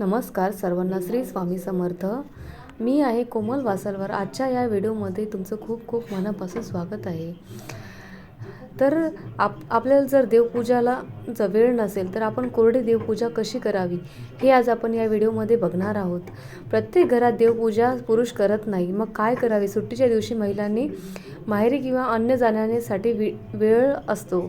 नमस्कार सर्वांना श्री स्वामी समर्थ. मी आहे कोमल वासलवर. आजच्या या व्हिडिओमध्ये तुमचं खूप खूप मनापासून स्वागत आहे. तर आप आपल्याला जर देवपूजाला जर वेळ नसेल तर आपण कोरडी देवपूजा कशी करावी हे आज आपण या व्हिडिओमध्ये बघणार आहोत. प्रत्येक घरात देवपूजा पुरुष करत नाही. मग काय करावे? सुट्टीच्या दिवशी महिलांनी माहेरी किंवा अन्य जाण्यासाठी वि वेळ असतो.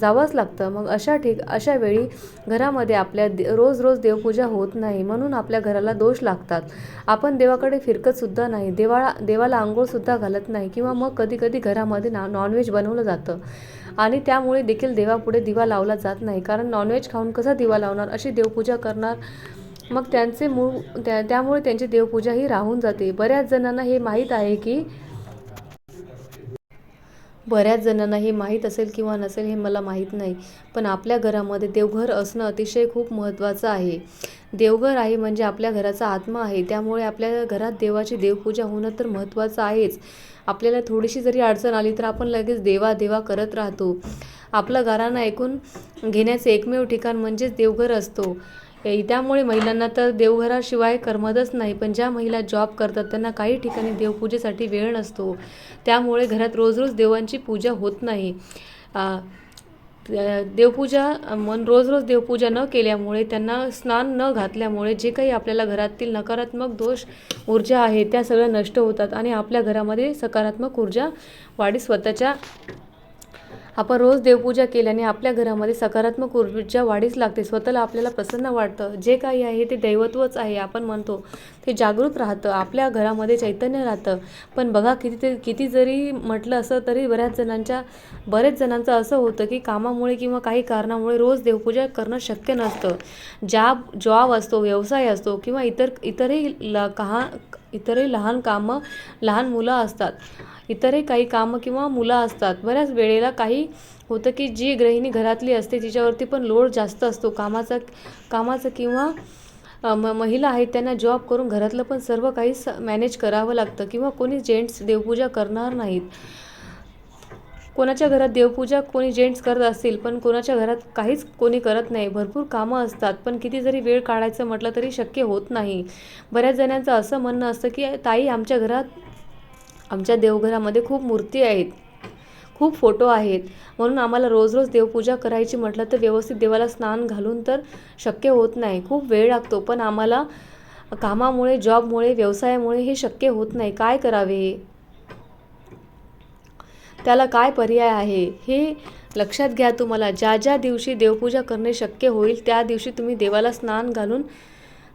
जावंच लागतं. मग अशा ठीक अशा वेळी घरामध्ये आपल्या दे रोज रोज देवपूजा होत नाही. म्हणून आपल्या घराला दोष लागतात. आपण देवाकडे फिरकतसुद्धा नाही. देवाळा देवाला आंघोळसुद्धा घालत नाही. किंवा मग कधी कधी घरामध्ये ना नॉनव्हेज बनवलं जातं. आणि त्यामुळे देखील देवापुढे दिवा लावला जात नाही. कारण नॉनव्हेज खाऊन कसा दिवा लावणार? अशी देवपूजा करणार. मग त्यांचे मूळ त्या त्यामुळे त्यांची देवपूजा ही राहून जाते. बऱ्याच जणांना हे माहीत आहे की बऱ्याच जणांना हे माहीत असेल किंवा नसेल हे मला माहीत नाही. पण आपल्या घरामध्ये देवघर असणं अतिशय खूप महत्त्वाचं आहे. देवघर आहे म्हणजे आपल्या घराचा आत्मा आहे. त्यामुळे आपल्या घरात देवाची देवपूजा होणं तर महत्त्वाचं आहेच. आपल्याला थोडीशी जरी अडचण आली तर आपण लगेच देवा देवा करत राहतो. आपलं घराणं ऐकून घेण्याचे एकमेव ठिकाण म्हणजेच देवघर असतो. त्यामुळे महिलांना तर देवघराशिवाय करमतच नाही पण ज्या महिला जॉब करतात त्यांना काही ठिकाणी देवपूजेसाठी वेळ नसतो. त्यामुळे घरात रोज रोज देवांची पूजा होत नाही. देवपूजा मन रोज रोज देवपूजा न केल्यामुळे त्यांना स्नान न घातल्यामुळे जे काही आपल्याला घरातील नकारात्मक दोष ऊर्जा आहे त्या सगळ्या नष्ट होतात आणि आपल्या घरामध्ये सकारात्मक ऊर्जा वाढी स्वतःच्या आपण रोज देवपूजा केल्याने आपल्या घरामध्ये सकारात्मक ऊर्जा वाढीच लागते. स्वतःला आपल्याला प्रसन्न वाटतं. जे काही आहे ते दैवत्वच आहे आपण म्हणतो. ते जागृत राहतं. आपल्या घरामध्ये चैतन्य राहतं. पण बघा किती ते किती जरी म्हटलं असं तरी बऱ्याच जणांच्या बरेच जणांचं असं होतं की कामामुळे किंवा काही कारणामुळे रोज देवपूजा करणं शक्य नसतं. जॉब जॉब असतो व्यवसाय असतो किंवा इतर इतरही ल कहा इतरही लहान कामं लहान मुलं असतात. इतरही काही कामं किंवा मुलं असतात. बऱ्याच वेळेला काही होतं की जी गृहिणी घरातली असते तिच्यावरती पण लोड जास्त असतो. कामाचा कामाचा किंवा म महिला आहेत त्यांना जॉब करून घरातलं पण सर्व काही स मॅनेज करावं लागतं किंवा कोणी जेंट्स देवपूजा करणार नाहीत. कोणाच्या घरात देवपूजा कोणी जेंट्स करत असतील पण कोणाच्या घरात काहीच कोणी करत नाही. भरपूर कामं असतात पण किती जरी वेळ काढायचं म्हटलं तरी शक्य होत नाही. बऱ्याच जणांचं असं म्हणणं असतं की ताई आमच्या घरात आमच्या देवघरामध्ये खूप मूर्ती आहेत. खूप फोटो आहेत. म्हणून आम्हाला रोज रोज देवपूजा करायची म्हटलं तर व्यवस्थित देवाला स्नान घालून तर शक्य होत नाही. खूप वेळ लागतो पण आम्हाला कामामुळे जॉबमुळे व्यवसायामुळे हे शक्य होत नाही. काय करावे त्याला काय पर्याय आहे? हे लक्षात घ्या तुम्हाला. ज्या ज्या दिवशी देवपूजा करणे शक्य होईल त्या दिवशी तुम्ही देवाला स्नान घालून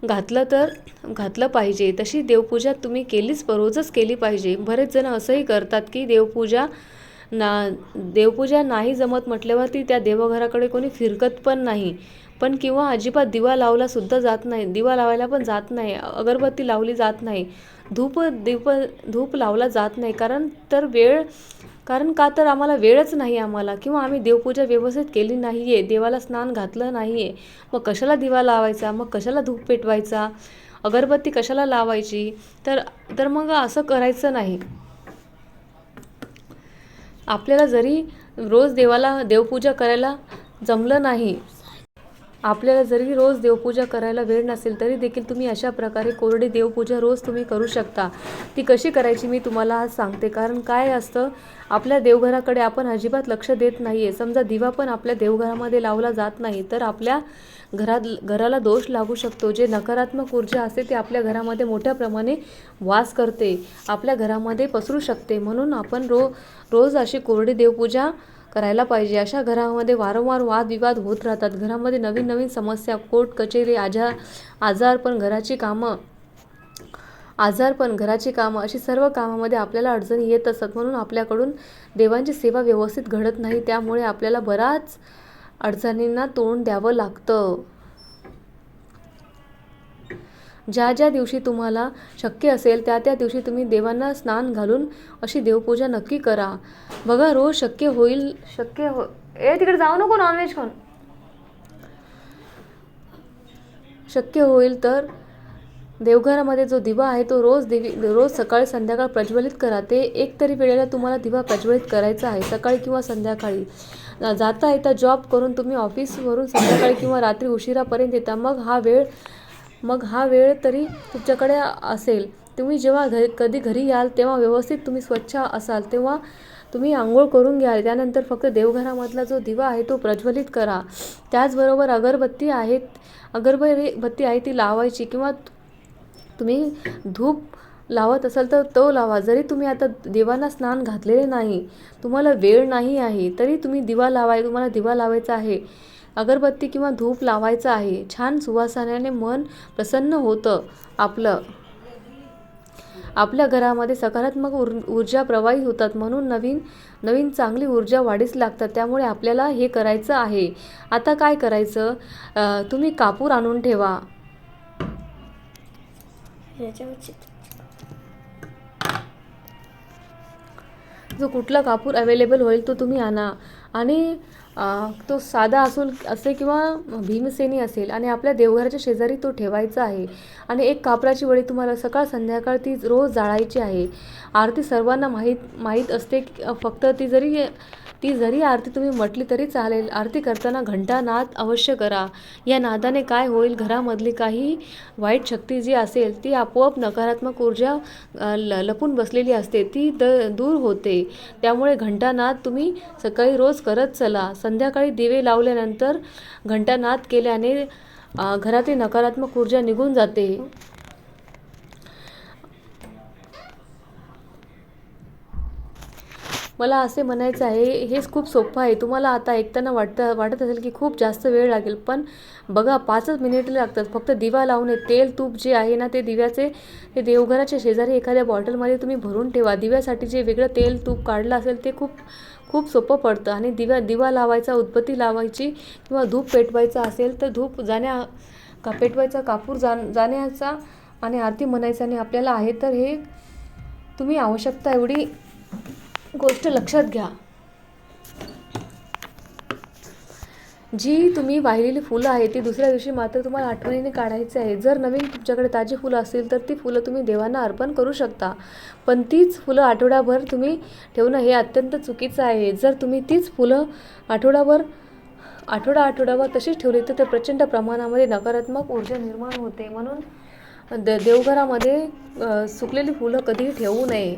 घातलं तर घातलं पाहिजे. तशी देवपूजा तुम्ही केलीच रोजच केली पाहिजे. बरेच जण असंही करतात की देवपूजा ना देवपूजा नाही जमत म्हटल्यावरती त्या देवघराकडे कोणी फिरकत पण नाही. पण किंवा अजिबात दिवा लावला सुद्धा जात नाही. दिवा लावायला पण जात नाही. अगरबत्ती लावली जात नाही. धूप दीप धूप लावला जात नाही. कारण तर वेळ कारण का तर आम्हाला वेळच नाही आम्हाला? किंवा आम्ही देवपूजा व्यवस्थित केली नाही आहे देवाला स्नान घातलं नाही आहे मग कशाला दिवा लावायचा? मग कशाला धूप पेटवायचा? अगरबत्ती कशाला लावायची? तर तर मग असं करायचं नाही. आपल्याला जरी रोज देवाला देवपूजा करायला जमलं नाही आपल्याला जरी रोज देवपूजा करायला वेळ नसेल तरी देखील तुम्ही अशा प्रकारे कोरडी देवपूजा रोज तुम्ही करू शकता. ती कशी करायची मी तुम्हाला आज सांगते. कारण काय असतं आपल्या देवघराकडे आपण अजिबात लक्ष देत नाही आहे समजा दिवा पण आपल्या देवघरामध्ये लावला जात नाही तर आपल्या घरात घराला दोष लागू शकतो. जे नकारात्मक ऊर्जा असते ती आपल्या घरामध्ये मोठ्या प्रमाणे वास करते आपल्या घरामध्ये पसरू शकते. म्हणून आपण रो रोज अशी कोरडी देवपूजा करायला पाहिजे. अशा घरामध्ये वारंवार वादविवाद होत राहतात. घरामध्ये नवीन नवीन समस्या कोर्ट कचेरी आजार आजार पण घराची कामं आजारपण घराची कामं अशी सर्व कामामध्ये आपल्याला अडचणी येत असतात. म्हणून आपल्याकडून देवांची सेवा व्यवस्थित घडत नाही. त्यामुळे आपल्याला बराच अडचणींना तोंड द्यावं लागतं. ज्या ज्या दिवशी तुम्हाला शक्य असेल त्या त्या दिवशी तुम्ही देवांना स्नान घालून अशी देवपूजा नक्की करा. बघा रोज शक्य होईल शक्य हो ए तिकडे जाऊ नको नॉनव्हेज खाऊन. शक्य होईल तर देवघरामध्ये जो दिवा आहे तो रोज देवी रोज सकाळी संध्याकाळ प्रज्वलित करा. ते एक तरी वेळेला तुम्हाला दिवा प्रज्वलित करायचा आहे सकाळी किंवा संध्याकाळी. जाता येता जॉब करून तुम्ही ऑफिसवरून संध्याकाळी किंवा रात्री उशिरापर्यंत येता. मग हा वेळ मग हा वेळ तरी तुमच्याकडे असेल. तुम्ही जेव्हा घरी कधी घरी याल तेव्हा व्यवस्थित तुम्ही स्वच्छ असाल तेव्हा तुम्ही आंघोळ करून घ्याल. त्यानंतर फक्त देवघरामधला जो दिवा आहे तो प्रज्वलित करा. त्याचबरोबर अगरबत्ती आहेत अगरबत्ती आहे ती लावायची किंवा तुम्ही धूप लावत असाल तर तो लावा. जरी तुम्ही आता देवांना स्नान घातलेले नाही तुम्हाला वेळ नाही आहे तरी तुम्ही दिवा लावाय तुम्हाला दिवा लावायचा आहे. अगरबत्ती किंवा धूप लावायचं आहे. छान सुवासनाने मन प्रसन्न होतं. आपलं आपल्या घरामध्ये सकारात्मक ऊर ऊर्जा प्रवाहित होतात. म्हणून नवीन नवीन चांगली ऊर्जा वाढीस लागतात. त्यामुळे आपल्याला हे करायचं आहे. आता काय करायचं? तुम्ही कापूर आणून ठेवा. जो कुठला कापूर अवेलेबल होईल तो तुम्ही आणा. आणि तो साधा असूल असे किंवा भीमसेनी असेल आणि आपल्या देवघराच्या शेजारी तो ठेवायचा आहे. आणि एक कापराची वडी तुम्हाला सकाळ संध्याकाळ ती रोज जाळायची आहे. आरती सर्वांना माहीत माहीत असते फक्त ती जरी ती जरी आरती तुम्ही म्हटली तरी चालेल. आरती करताना घंटानाद अवश्य करा. या नादाने काय होईल? घरामधली काही वाईट शक्ती जी असेल ती आपोआप नकारात्मक ऊर्जा ल लपून बसलेली असते. ती द दूर होते. त्यामुळे घंटानाद तुम्ही सकाळी रोज करत चला. संध्याकाळी दिवे लावल्यानंतर घंटानाद केल्याने घरातील नकारात्मक ऊर्जा निघून जाते. मला असे म्हणायचं आहे हेच खूप सोपं आहे. तुम्हाला आता ऐकताना वाटतं वाटत असेल की खूप जास्त वेळ लागेल पण बघा पाचच मिनिट लागतात. फक्त दिवा लावणे तेल तूप जे आहे ना ते दिव्याचे ते देवघराच्या शेजारी एखाद्या बॉटलमध्ये तुम्ही भरून ठेवा. दिव्यासाठी जे वेगळं तेल तूप काढलं असेल ते खूप खूप सोपं पडतं. आणि दिव्या दिवा लावायचा उदबत्ती लावायची किंवा धूप पेटवायचा असेल तर धूप जाण्या का पेटवायचा कापूर जाण जाण्याचा आणि आरती म्हणायचा आणि आपल्याला आहे तर हे तुम्ही आवश्यकता एवढी गोष्ट लक्षात घ्या. जी तुम्ही वाहिलेली फुलं आहे ती दुसऱ्या दिवशी मात्र तुम्हाला आठवणीने काढायची आहे. जर नवीन तुमच्याकडे ताजी फुलं असतील तर ती फुलं तुम्ही देवांना अर्पण करू शकता. पण तीच फुलं आठवड्याभर तुम्ही ठेवणं हे अत्यंत चुकीचं आहे. जर तुम्ही तीच फुलं आठवडाभर आठवडा आठवडाभर तशीच ठेवली तर ते प्रचंड प्रमाणामध्ये नकारात्मक ऊर्जा निर्माण होते. म्हणून द देवघरामध्ये सुकलेली फुलं कधीही ठेवू नये.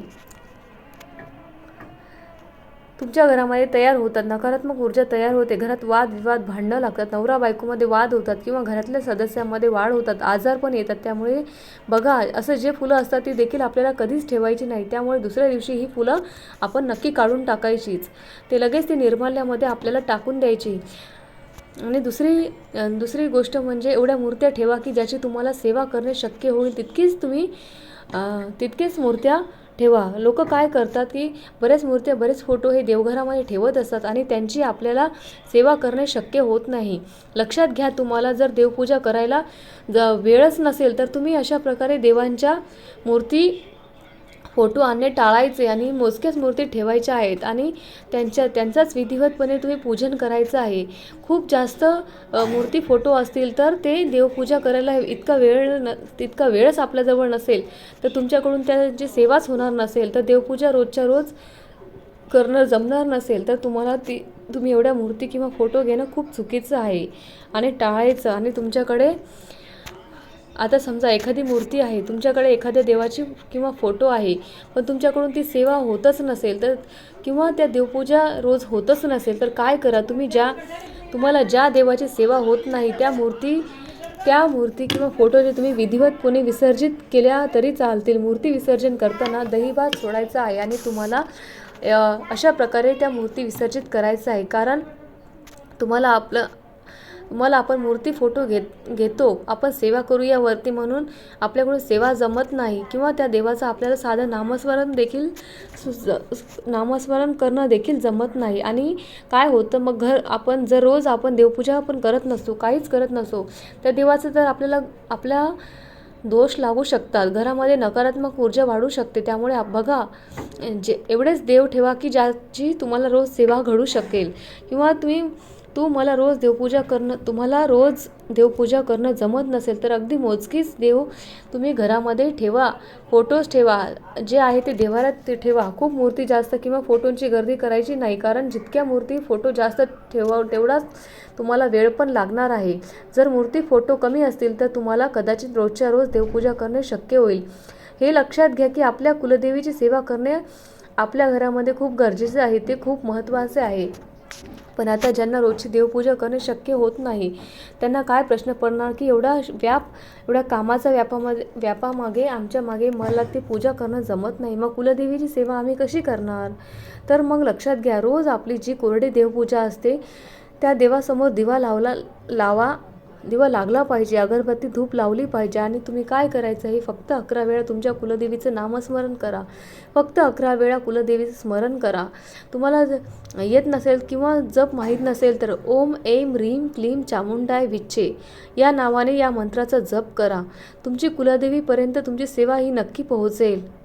तुमच्या घरामध्ये तयार होतात नकारात्मक ऊर्जा तयार होते घरात वाद विवाद भांडणं लागतात नवरा बायकोमध्ये वाद होतात किंवा घरातल्या सदस्यांमध्ये वाढ होतात आजार पण येतात त्यामुळे बघा असं जे फुलं असतात ती देखील आपल्याला कधीच ठेवायची नाही त्यामुळे दुसऱ्या दिवशी ही फुलं आपण नक्की काढून टाकायचीच. ते लगेच ती निर्माल्यामध्ये आपल्याला टाकून द्यायची. आणि दुसरी दुसरी गोष्ट म्हणजे एवढ्या मूर्त्या ठेवा की ज्याची तुम्हाला सेवा करणे शक्य होईल तितकीच तुम्ही तितकेच मूर्त्या ठेवा. लोक काय करतात की बऱ्याच मूर्त्या बरेच फोटो हे देवघरामध्ये ठेवत असतात आणि त्यांची आपल्याला सेवा करणे शक्य होत नाही. लक्षात घ्या तुम्हाला जर देवपूजा करायला ज वेळच नसेल तर तुम्ही अशा प्रकारे देवांच्या मूर्ती फोटो आणणे टाळायचे आणि मोजक्याच मूर्ती ठेवायच्या आहेत. आणि त्यांच्या त्यांचाच विधिवतपणे तुम्ही पूजन करायचं आहे. खूप जास्त मूर्ती फोटो असतील तर ते देवपूजा करायला इतका वेळ न तितका वेळच आपल्याजवळ नसेल. तर तुमच्याकडून त्याची सेवाच होणार नसेल तर देवपूजा रोजच्या रोज करणं जमणार नसेल तर तुम्हाला ती तुम्ही एवढ्या मूर्ती किंवा फोटो घेणं खूप चुकीचं आहे. आणि टाळायचं आणि तुमच्याकडे आता समजा एखादी मूर्ती आहे तुमच्याकडे एखाद्या देवाची किंवा फोटो आहे पण तुमच्याकडून ती सेवा होतच नसेल तर किंवा त्या देवपूजा रोज होतच नसेल तर काय करा? तुम्ही ज्या तुम्हाला ज्या देवाची सेवा होत नाही त्या मूर्ती त्या मूर्ती किंवा फोटो जे तुम्ही विधिवतपणे विसर्जित केल्या तरी चालतील. मूर्ती विसर्जन करताना दहीभात सोडायचा आहे आणि तुम्हाला अशा प्रकारे त्या मूर्ती विसर्जित करायचं आहे. कारण तुम्हाला आपलं तुम्हाला आपण मूर्ती फोटो घेत घेतो. आपण सेवा करूया वरती म्हणून आपल्याकडून सेवा जमत नाही किंवा त्या देवाचं आपल्याला साधं नामस्मरण देखील सु- नामस्मरण करणं देखील जमत नाही. आणि काय होतं मग घर आपण जर रोज आपण देवपूजा आपण करत नसतो काहीच करत नसतो त्या देवाचं तर आपल्याला आपल्या दोष लागू शकतात. घरामध्ये नकारात्मक ऊर्जा वाढू शकते. त्यामुळे बघा जे एवढेच देव ठेवा की ज्याची तुम्हाला रोज सेवा घडू शकेल. किंवा तुम्ही तू मला रोज देवपूजा करणं तुम्हाला रोज देवपूजा करणं जमत नसेल तर अगदी मोजकीच देव तुम्ही घरामध्ये ठेवा फोटोज ठेवा. जे आहे ते देवाऱ्यात ते ठेवा. खूप मूर्ती जास्त किंवा फोटोंची गर्दी करायची नाही कारण जितक्या मूर्ती फोटो जास्त ठेवा तेवढाच तुम्हाला वेळ पण लागणार आहे. जर मूर्ती फोटो कमी असतील तर तुम्हाला कदाचित रोजच्या रोज देवपूजा करणे शक्य होईल. हे लक्षात घ्या की आपल्या कुलदेवीची सेवा करणे आपल्या घरामध्ये खूप गरजेचे आहे ते खूप महत्त्वाचे आहे. पण आता ज्यांना रोजची देवपूजा करणे शक्य होत नाही त्यांना काय प्रश्न पडणार की एवढा व्याप एवढ्या कामाचा व्यापामध्ये व्यापामागे आमच्या मागे मला ते पूजा करणं जमत नाही. मग कुलदेवीची सेवा आम्ही कशी करणार? तर मग लक्षात घ्या रोज आपली जी कोरडी देवपूजा असते त्या देवासमोर दिवा लावला लावा दिवा लागला पाहिजे अगरबत्ती धूप लावली पाहिजे आणि तुम्ही काय करायचं हे फक्त अकरा वेळा तुमच्या कुलदेवीचं नामस्मरण करा. फक्त अकरा वेळा कुलदेवीचं स्मरण करा. तुम्हाला येत नसेल किंवा जप माहीत नसेल तर ओम ऐम रीम क्लीम चामुंडाय विच्छे या नावाने या मंत्राचा जप करा. तुमची कुलदेवीपर्यंत तुमची सेवा ही नक्की पोहोचेल.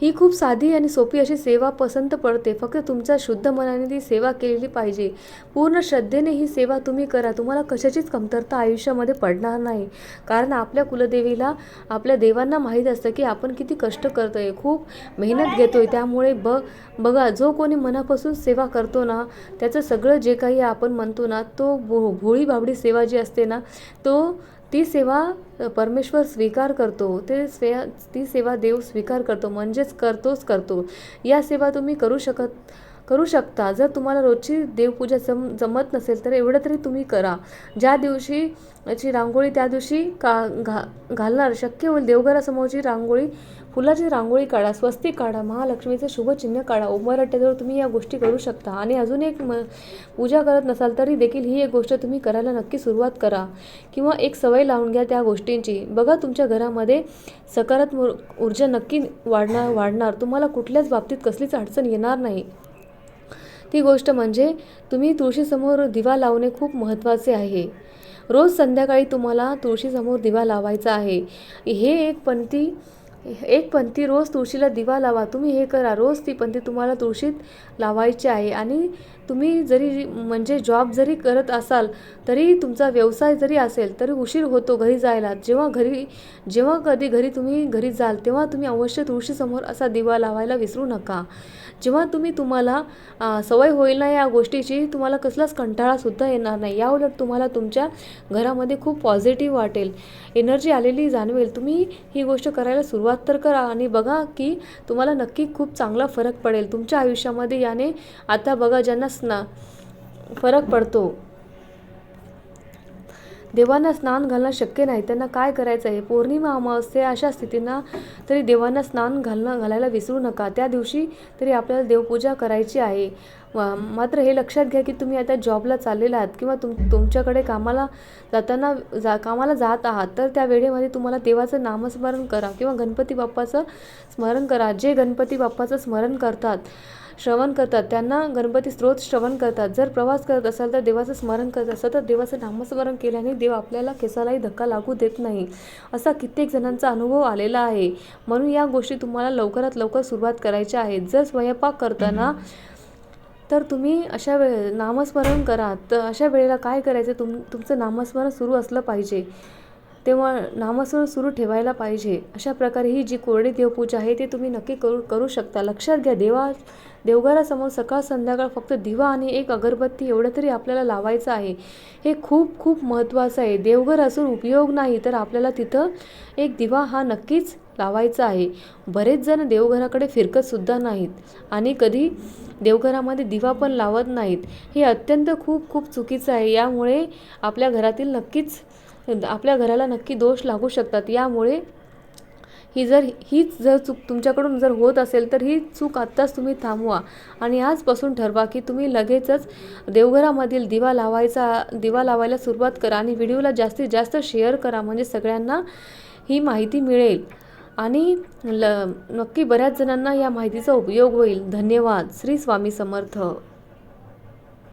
ही खूप साधी आणि सोपी अशी सेवा पसंत पडते. फक्त तुमच्या शुद्ध मनाने ती सेवा केलेली पाहिजे. पूर्ण श्रद्धेने ही सेवा तुम्ही करा. तुम्हाला कशाचीच कमतरता आयुष्यामध्ये पडणार नाही. कारण आपल्या कुलदेवीला आपल्या देवांना माहीत असतं की आपण किती कष्ट करतो आहे खूप मेहनत घेतो आहे त्यामुळे ब बघा जो कोणी मनापासून सेवा करतो ना त्याचं सगळं जे काही आपण म्हणतो ना तो भो भोळी बाबडी सेवा जी असते ना तो ती सेवा परमेश्वर स्वीकार करतो. ते स्वे ती सेवा देव स्वीकार करतो. म्हणजेच करतोच करतो. या सेवा तुम्ही करू शकत करू शकता. जर तुम्हाला रोजची देवपूजा जम जमत नसेल तर एवढं तरी तुम्ही करा. ज्या दिवशी ची रांगोळी त्या दिवशी का घा घालणार शक्य होईल देवघरासमोरची रांगोळी फुलाची रांगोळी काढा स्वस्तिक काढा महालक्ष्मीचं शुभचिन्ह काढा. उंबरट्याजवळ तुम्ही या गोष्टी करू शकता. आणि अजून एक म पूजा करत नसाल तरी देखील ही एक गोष्ट तुम्ही करायला नक्की सुरुवात करा. किंवा एक सवय लावून घ्या त्या गोष्टींची. बघा तुमच्या घरामध्ये सकारात्मक ऊर्जा नक्की वाढणार वाढणार. तुम्हाला कुठल्याच बाबतीत कसलीच अडचण येणार नाही. ती गोष्ट म्हणजे तुम्ही तुळशीसमोर दिवा लावणे खूप महत्त्वाचे आहे. रोज संध्याकाळी तुम्हाला तुळशीसमोर दिवा लावायचा आहे. हे एक पंक्ती एक पंथी रोज तुळशीला दिवा लावा. तुम्ही हे करा. रोज ती पंथी तुम्हाला तुळशीत लावायची आहे. आणि तुम्ही जरी म्हणजे जॉब जरी करत असाल तरी तुमचा व्यवसाय जरी असेल तरी उशीर होतो घरी जायला. जेव्हा घरी जेव्हा कधी घरी तुम्ही घरी जाल तेव्हा तुम्ही अवश्य तुळशीसमोर असा दिवा लावायला विसरू नका. जेव्हा तुम्ही तुम्हाला सवय होईल ना या गोष्टीची तुम्हाला कसलाच कंटाळासुद्धा येणार नाही. याउलट तुम्हाला तुमच्या घरामध्ये खूप पॉझिटिव्ह वाटेल. एनर्जी आलेली जाणवेल. तुम्ही ही गोष्ट करायला सुरुवात तर करा आणि बघा की तुम्हाला नक्की खूप चांगला फरक पडेल. तुमच्या आयुष्यामध्ये याने आता बघा ज्यांना स्ना फरक पडतो. देवांना स्नान घालणं शक्य नाही. त्यांना काय करायचं आहे? पौर्णिमा अमावस्या अशा स्थितींना तरी देवांना स्नान घालणं घालायला विसरू नका. त्या दिवशी तरी आपल्याला देवपूजा करायची आहे. मात्र हे लक्षात घ्या की तुम्ही आता जॉबला चाललेला आहात किंवा तुम तुमच्याकडे कामाला जाताना जा कामाला जात आहात तर त्या वेळेमध्ये तुम्हाला देवाचं नामस्मरण करा किंवा गणपती बाप्पाचं स्मरण करा. जे गणपती बाप्पाचं स्मरण करतात श्रवण करतात. त्यांना गणपती स्त्रोत श्रवण करतात. जर प्रवास करत असाल तर देवाचं स्मरण करत असाल तर देवाचं नामस्मरण केल्याने देव आपल्याला केसालाही धक्का लागू देत नाही. असा कित्येक जणांचा अनुभव आलेला आहे. म्हणून या गोष्टी तुम्हाला लवकरात लवकर सुरुवात करायच्या आहेत. जर स्वयंपाक करताना तर तुम्ही अशा वेळे नामस्मरण करा. तर अशा वेळेला काय करायचं? तुम तुमचं नामस्मरण सुरू असलं पाहिजे. तेव्हा नामस्मरण सुरू ठेवायला पाहिजे. अशा प्रकारे ही जी कोरडी देवपूजा आहे ते तुम्ही नक्की करू करू शकता. लक्षात घ्या देवा देवघरासमोर सकाळ संध्याकाळ फक्त दिवा आणि एक अगरबत्ती एवढं तरी आपल्याला लावायचं आहे. हे खूप खूप महत्त्वाचं आहे. देवघर असून उपयोग नाही तर आपल्याला तिथं एक दिवा हा नक्कीच लावायचा आहे. बरेच जण देवघराकडे फिरकतसुद्धा नाहीत आणि कधी देवघरामध्ये दिवा पण लावत नाहीत. हे अत्यंत खूप खूप चुकीचं आहे. यामुळे आपल्या घरातील नक्कीच आपल्या घराला नक्की दोष लागू शकतात. यामुळे ही जर हीच जर चूक तुमच्याकडून जर होत असेल तर ही चूक आत्ताच तुम्ही थांबवा. आणि आजपासून ठरवा की तुम्ही लगेचच देवघरामधील दिवा लावायचा दिवा लावायला सुरुवात करा आणि व्हिडिओला जास्तीत जास्त शेअर करा म्हणजे सगळ्यांना ही माहिती मिळेल. आणि ल नक्की बऱ्याच जणांना या माहितीचा उपयोग होईल. धन्यवाद. श्री स्वामी समर्थ.